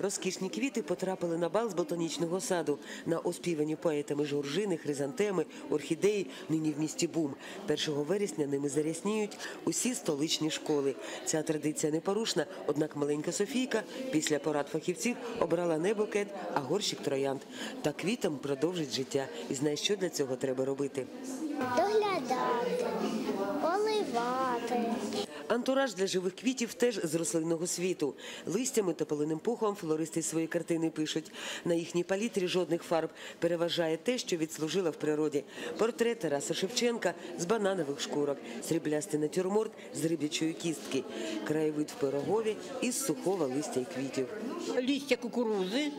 Розкішні квіти потрапили на бал з ботанічного саду. На оспівані поетами жоржини, хризантеми, орхідеї нині в місті бум. 1 вересня ними зарясніють усі столичні школи. Ця традиція непорушна, однак маленька Софійка після порад фахівців обрала не букет, а горщик троянд. Та квітам продовжить життя і знає, що для цього треба робити. доглядати, поливати. Антураж для живих квітів теж з рослинного світу. Листями та полиним пухом флористи свої картини пишуть. На їхній палітрі жодних фарб переважає те, що відслужило в природі. Портрет Тараса Шевченка з бананових шкурок, сріблястий натюрморт з риб'ячої кістки, краєвид в пирогові із сухого листя й квітів. листья кукурузы,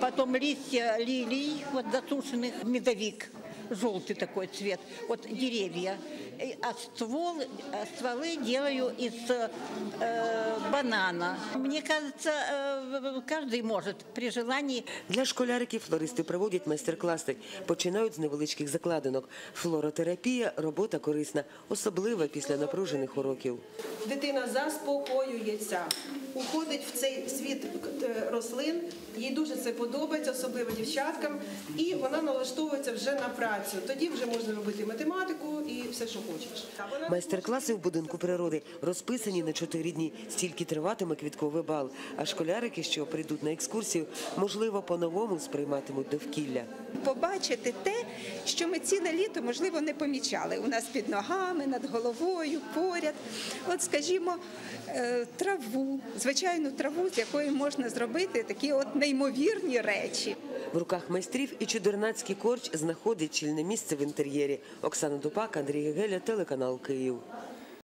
потом листья лилий, вот засушенных, медовик, желтый такой цвет, вот деревья. И- А ствол, а стволы делаю из э, банана. Мне кажется, э, каждый может при желании Для школяриків флористи проводять майстер-класи. Починають з невеличких закладинок. Флоротерапія робота корисна, особливо після напружених уроків. Дитина заспокоюється, уходить в цей світ е, рослин. Їй дуже це подобається, особливо дівчаткам, і вона налаштовується вже на працю. Тоді вже можна робити математику і все, що хочеш. Майстер-класи в будинку природи розписані на чотири дні. Стільки триватиме квітковий бал. А школярики, що прийдуть на екскурсію, можливо, по-новому сприйматимуть довкілля. побачити те, що ми ціле літо, можливо, не помічали. У нас під ногами, над головою, поряд. От, скажімо, е, траву, звичайну траву, з якої можна зробити такі от неймовірні речі. В руках майстрів і чудернацький корч знаходить чільне місце в інтер'єрі. Оксана Дупак, Андрій Гегеля, телеканал Київ.